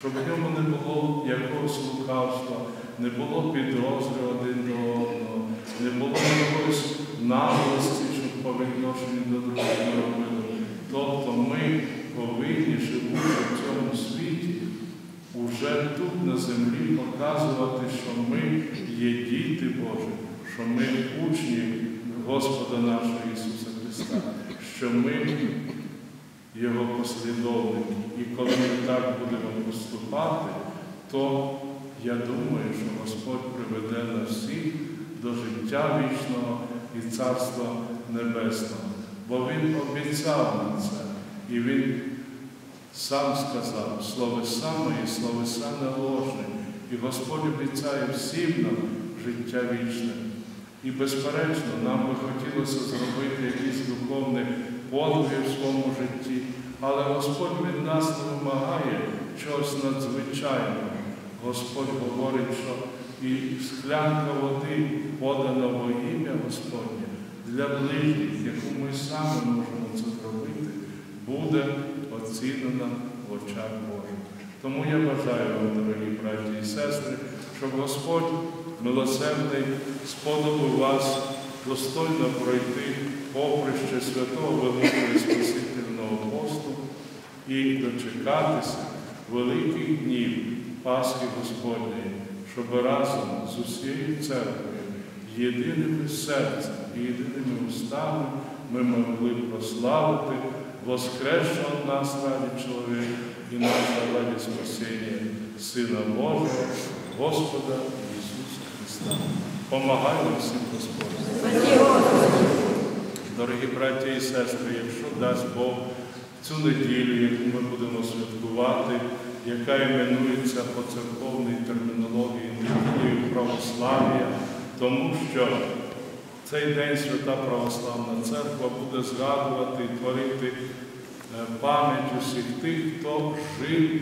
щоб в ньому не було якогось лукавства, не було підозри один до одного, не було якоїсь наглості, щоб по відношенню до других ми робили. Тобто ми повинні, живучи в цьому світі, уже тут на землі показувати, що ми є діти Божі, що ми учні Господа нашого Ісуса Христа, що ми Його послідовники. І коли ми так будемо поступати, то я думаю, що Господь приведе нас всіх до життя вічного і Царства Небесного. Бо Він обіцяв нам це. І Він сам сказав, словеса мої, словеса не ложні. І Господь обіцяє всім нам життя вічне. І, безперечно, нам би хотілося зробити якісь духовні подвиги в своєму житті, але Господь від нас вимагає чогось надзвичайного. Господь говорить, що і склянка води подана во ім'я Господнє для ближніх, яку ми самі можемо це зробити, буде оцінена в очах Божих. Тому я бажаю вам, дорогі браті і сестри, щоб Господь милосердний сподобав вас достойно пройти поприще святого Великого Спасительного посту і дочекатися великих днів Пасхи Господньої, щоб разом з усією церквою, єдиними серцем і єдиними устами ми могли прославити воскресшого в нас раді чоловіка і наша раді спасіння Сина Божого, Господа Ісуса Христа. Помагай нам всім Господь. Дорогі браті і сестри, якщо дасть Бог цю неділю, яку ми будемо святкувати, яка іменується по церковній термінології неділею православ'я, тому що цей день Свята Православна Церква буде згадувати і творити е, пам'ять усіх тих, хто жив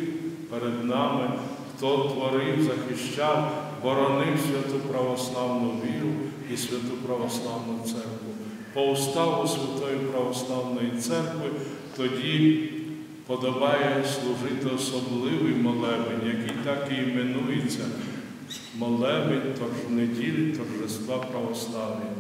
перед нами, хто творив, захищав, боронив святу православну віру і святу православну церкву. По уставу Святої Православної Церкви тоді подобає служити особливий молебень, який так і іменується молебень тож неділі торжества православ'я.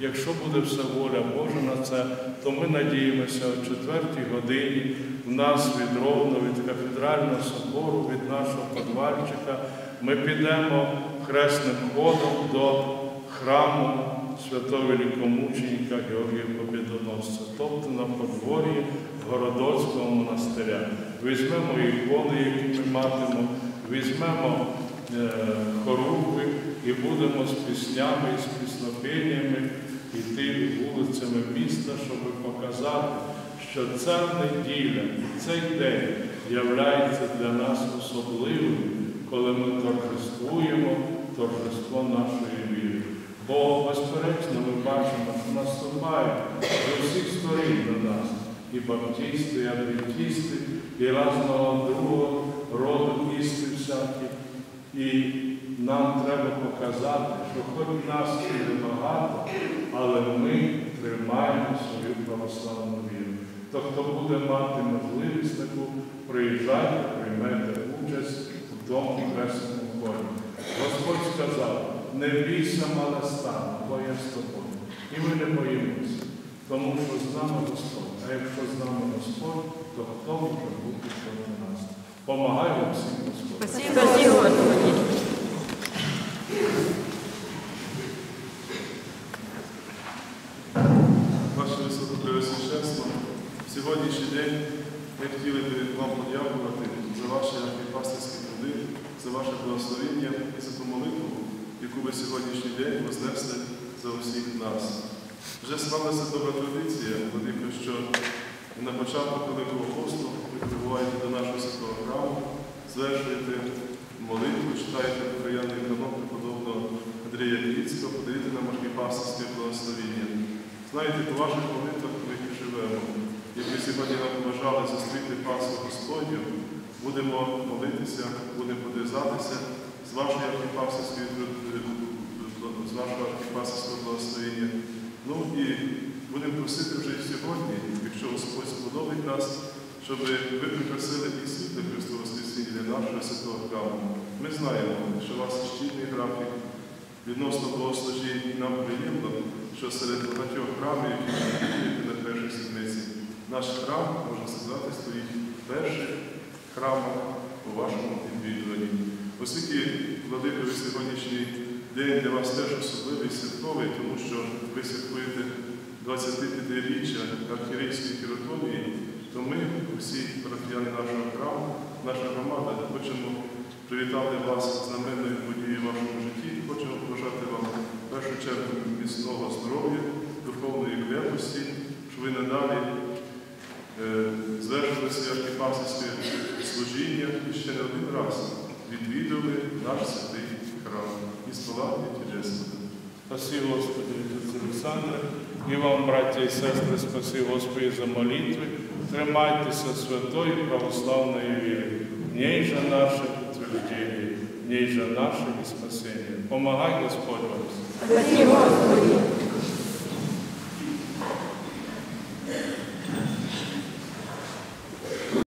Якщо буде все воля Божа на це, то ми надіємося о четвертій годині в нас від Ровно, від кафедрального собору, від нашого подвальчика, ми підемо хресним ходом до храму святого великомученика Георгія Побєдоносця, тобто на подвор'ї Городоцького монастиря. Візьмемо ікони, які ми матимемо, візьмемо е, хоругви і будемо з піснями з піснопеннями йти вулицями міста, щоб показати, що ця неділя, цей день являється для нас особливим, коли ми торжествуємо торжество нашої віри. Бо, безперечно, ми бачимо, що наступають з усіх сторін до нас і баптісти, і адвентісти, і разного другого роду істи всякі. І нам треба показати, що хоч нас і небагато, але ми тримаємо свою православну віру. То, хто буде мати можливість таку, приїжджайте, приймете участь в тому хресному ході. Господь сказав, не бійся, мала стану, бо я з тобою. І ми не боїмося, тому що з нами Господь. А якщо з нами Господь, то хто може бути проти нас? Помагай нам всім Господь. Спасибо, Господи. Ваше Високопреосвященство, в сьогоднішній день ми хотіли би вам подякувати за ваші архіпастерські труди, за ваше благословення і за ту молитву, яку ви сьогоднішній день вознесли за усіх нас. Вже склалася добра традиція, Владико, що на початку Великого посту ви прибуваєте до нашого святого храму, звершуєте молитву, читаєте покаянний канон преподобного Андрія Квітського, подаєте нам архіпастерське благословення. Знаєте, по ваших молитвах ми і живемо. Як ви сьогодні нам побажали зустріти Пасху Господню, будемо молитися, будемо подвизатися з вашого архіпастерського благословення. Ну і будемо просити вже і сьогодні, якщо Господь сподобить нас, щоб ви прикрасили і світле Христове Воскресіння для нашого святого храму. Ми знаємо, що у вас щільний графік відносно богослужінь, і нам приємно, що серед багатьох храмів, які ви на першій сідниці, наш храм, можна сказати, стоїть перших храмах у вашому відвідуванні. Оскільки, владико, сьогоднішній день для вас теж особливий святковий, тому що ви святкуєте 25-річчя архірейської хіротонії, то ми, усі парафіяни нашого храму, наша громада, хочемо привітати вас знаменною подією в вашому житті. Хочемо побажати вам в першу чергу міцного здоров'я, духовної служіння і ще не один раз відвідали наш святий храм і слава Господа. Спаси Господи, отець Олександре, і вам, браття і сестри, спаси Господи за молитви. Тримайтеся святої православної віри. В ній же наше підтвердження, в ній же наше і спасіння. Помагай Господь вам. Спаси Господи,